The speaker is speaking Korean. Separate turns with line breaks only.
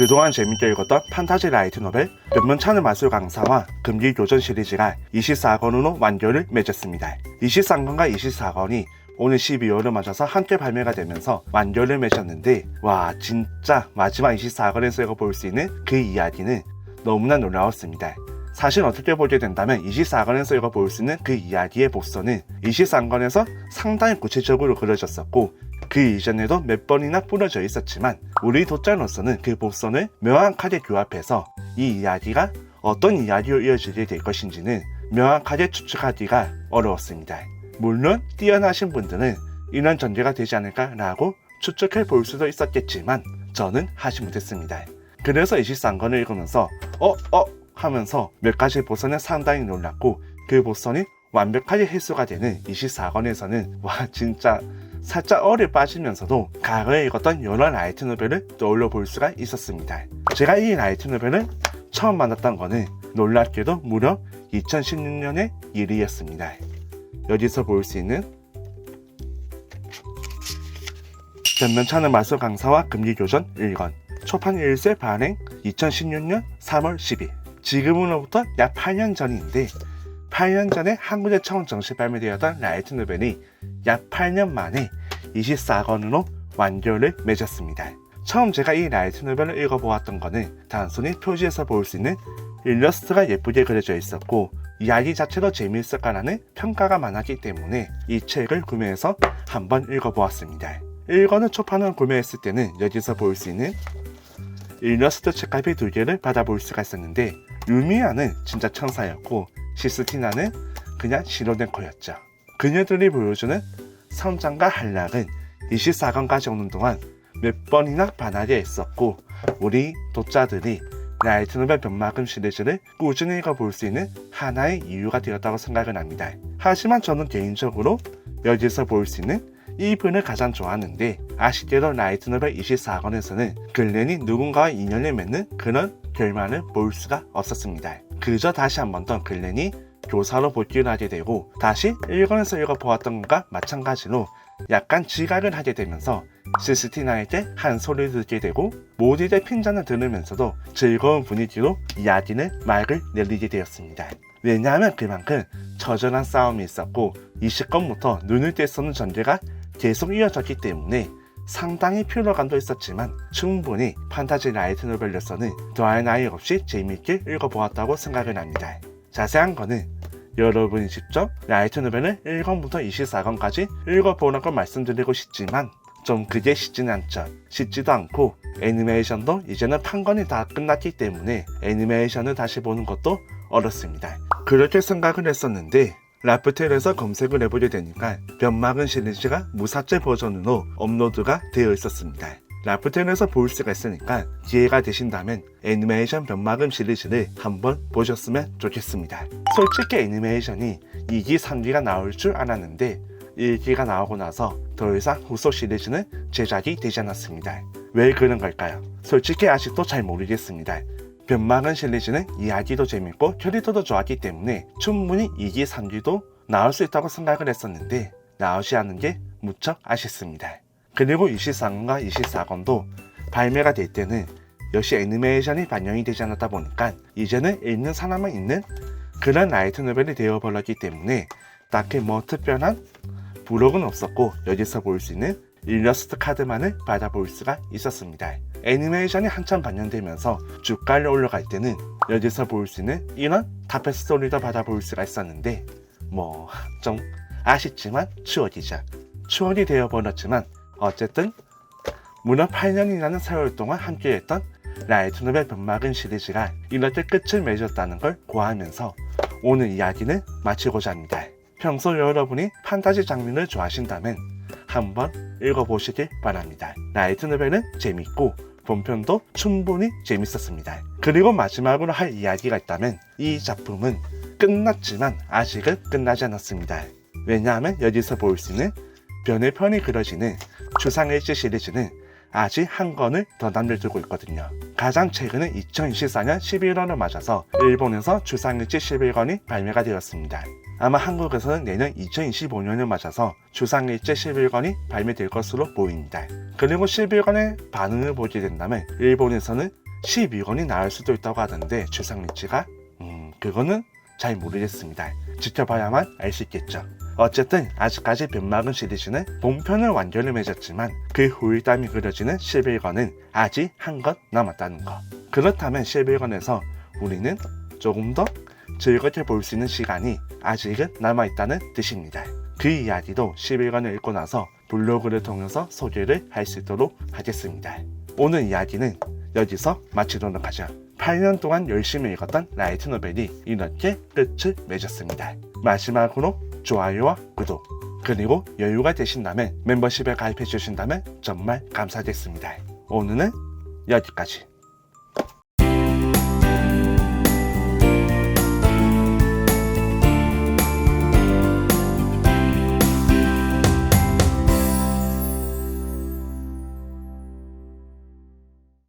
그동안 재밌게 읽었던 판타지 라이트 노벨 몇면차는 마술 강사와 금기 교전 시리즈가 24권으로 완결을 맺었습니다. 23권과 24권이 오늘 12월을 맞아서 함께 발매가 되면서 완결을 맺었는데 와 진짜 마지막 24권에서 읽어볼 수 있는 그 이야기는 너무나 놀라웠습니다. 사실 어떻게 보게 된다면 24권에서 읽어볼 수 있는 그 이야기의 복선은 23권에서 상당히 구체적으로 그려졌었고 그 이전에도 몇 번이나 뿌려져 있었지만 우리 독자로서는 그 복선을 명확하게 교합해서 이 이야기가 어떤 이야기로 이어지게 될 것인지는 명확하게 추측하기가 어려웠습니다. 물론 뛰어나신 분들은 이런 전개가 되지 않을까라고 추측해 볼 수도 있었겠지만 저는 하지 못했습니다. 그래서 23권을 읽으면서 어? 어? 하면서 몇 가지 보선에 상당히 놀랐고 그 보선이 완벽하게 해소가 되는 24권에서는 와 진짜 살짝 얼에 빠지면서도 과거에 읽었던 여러 라이트 노벨을 떠올려 볼 수가 있었습니다. 제가 이 라이트 노벨을 처음 만났던 거는 놀랍게도 무려 2016년의 일이었습니다. 여기서 볼 수 있는 전면차는 마술 강사와 금기교전 1권 초판 1세 발행 2016년 3월 10일 지금으로부터 약 8년 전인데 8년 전에 한국에 처음 정식 발매되었던 라이트 노벨이 약 8년 만에 24권으로 완결을 맺었습니다. 처음 제가 이 라이트 노벨을 읽어보았던 거는 단순히 표지에서 볼 수 있는 일러스트가 예쁘게 그려져 있었고 이야기 자체도 재미있을까라는 평가가 많았기 때문에 이 책을 구매해서 한번 읽어보았습니다. 1권을 초판을 구매했을 때는 여기서 볼 수 있는 일러스트 책갈피 두 개를 받아볼 수가 있었는데 유미아는 진짜 천사였고 시스티나는 그냥 시로덴코였죠. 그녀들이 보여주는 성장과 한락은 24권까지 오는 동안 몇 번이나 반하게 했었고 우리 독자들이 라이트 노벨 변마금 시리즈를 꾸준히 읽어볼 수 있는 하나의 이유가 되었다고 생각을 합니다. 하지만 저는 개인적으로 여기서 볼 수 있는 이 분을 가장 좋아하는데 아쉽게도 라이트 노벨 24권에서는 글렌이 누군가와 인연을 맺는 그런 결말을 볼 수가 없었습니다. 그저 다시 한 번 더 글렌이 교사로 복귀를 하게 되고 다시 1권에서 읽어보았던 것과 마찬가지로 약간 지각을 하게 되면서 시스티나에게 한 소리를 듣게 되고 모디의 핀잔을 들으면서도 즐거운 분위기로 이야기는 말을 내리게 되었습니다. 왜냐하면 그만큼 처절한 싸움이 있었고 20권부터 눈을 떼쓰는 전개가 계속 이어졌기 때문에 상당히 피로감도 있었지만 충분히 판타지 라이트 노벨로서는 더할 나위 없이 재미있게 읽어보았다고 생각을 합니다. 자세한 거는 여러분이 직접 라이트 노벨을 1권부터 24권까지 읽어보라고 말씀드리고 싶지만 좀 그게 쉽지는 않죠. 쉽지도 않고 애니메이션도 이제는 판권이 다 끝났기 때문에 애니메이션을 다시 보는 것도 어렵습니다. 그렇게 생각을 했었는데 라프텔에서 검색을 해보게 되니까 변막은 시리즈가 무삭제 버전으로 업로드가 되어 있었습니다. 라프텔에서 볼 수가 있으니까 기회가 되신다면 애니메이션 변막음 시리즈를 한번 보셨으면 좋겠습니다. 솔직히 애니메이션이 2기, 3기가 나올 줄 알았는데 1기가 나오고 나서 더 이상 후속 시리즈는 제작이 되지 않았습니다. 왜 그런 걸까요? 솔직히 아직도 잘 모르겠습니다. 변막은 시리즈는 이야기도 재밌고 캐릭터도 좋았기 때문에 충분히 2기, 3기도 나올 수 있다고 생각을 했었는데 나오지 않은 게 무척 아쉽습니다. 그리고 23권과 24권도 발매가 될 때는 역시 애니메이션이 반영이 되지 않았다 보니까 이제는 읽는 사람만 있는 그런 라이트 노벨이 되어버렸기 때문에 딱히 뭐 특별한 부록은 없었고 여기서 볼 수 있는 일러스트 카드만을 받아볼 수가 있었습니다. 애니메이션이 한참 반영되면서 주가를 올라갈 때는 여기서 볼 수 있는 이런 타페 스토리도 받아볼 수가 있었는데 뭐 좀 아쉽지만 추억이죠. 추억이 되어버렸지만 어쨌든 무려 8년이라는 세월 동안 함께했던 라이트 노벨 변막은 시리즈가 이렇게 끝을 맺었다는 걸 고하면서 오늘 이야기는 마치고자 합니다. 평소 여러분이 판타지 장르를 좋아하신다면 한번 읽어보시길 바랍니다. 라이트 노벨은 재밌고 본편도 충분히 재밌었습니다. 그리고 마지막으로 할 이야기가 있다면 이 작품은 끝났지만 아직은 끝나지 않았습니다. 왜냐하면 여기서 볼 수 있는 변의 편이 그려지는 추상일지 시리즈는 아직 한 권을 더 남겨두고 있거든요. 가장 최근은 2024년 11월을 맞아서 일본에서 추상일지 11권이 발매가 되었습니다. 아마 한국에서는 내년 2025년을 맞아서 추상일지 11권이 발매될 것으로 보입니다. 그리고 11권의 반응을 보게 된다면 일본에서는 12권이 나올 수도 있다고 하던데 출상리치가 음 그거는 잘 모르겠습니다. 지켜봐야만 알 수 있겠죠. 어쨌든 아직까지 변막은 시리즈는 본편을 완결을 맺었지만 그 후일담이 그려지는 11권은 아직 한것 남았다는 거. 그렇다면 11권에서 우리는 조금 더 즐겁게 볼 수 있는 시간이 아직은 남아있다는 뜻입니다. 그 이야기도 11권을 읽고 나서 블로그를 통해서 소개를 할 수 있도록 하겠습니다. 오늘 이야기는 여기서 마치도록 하죠. 8년 동안 열심히 읽었던 라이트 노벨이 이렇게 끝을 맺었습니다. 마지막으로 좋아요와 구독 그리고 여유가 되신다면 멤버십에 가입해 주신다면 정말 감사하겠습니다. 오늘은 여기까지.